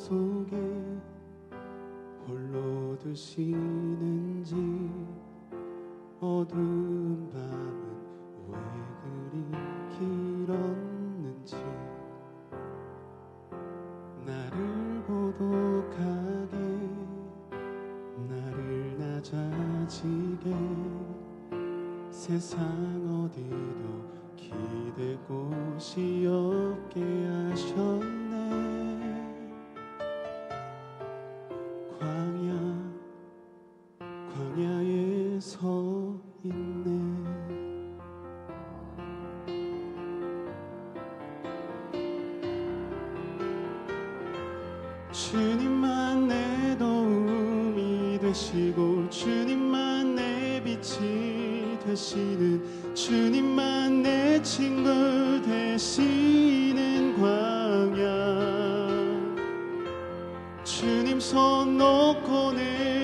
속에 홀로 두시는지 어두운 밤은 왜 그리 길었는지 나를 고독하게 나를 낮아지게 세상 어디도 기댈 곳이 없게 주님만 내 도움이 되시고 주님만 내 빛이 되시는 주님만 내 친구 되시는 광야. 주님 손단 하루도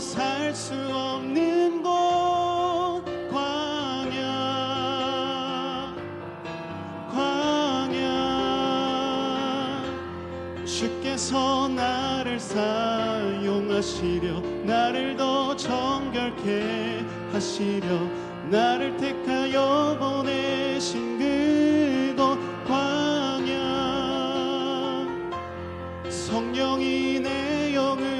살 수 없는 곳 광야. 광야. 주께서 나를 사용하시려 나를 더 정결케 하시려 나를 택하여 보내신 그곳 광야. 성령이 내 영을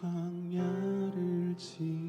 광야를 지나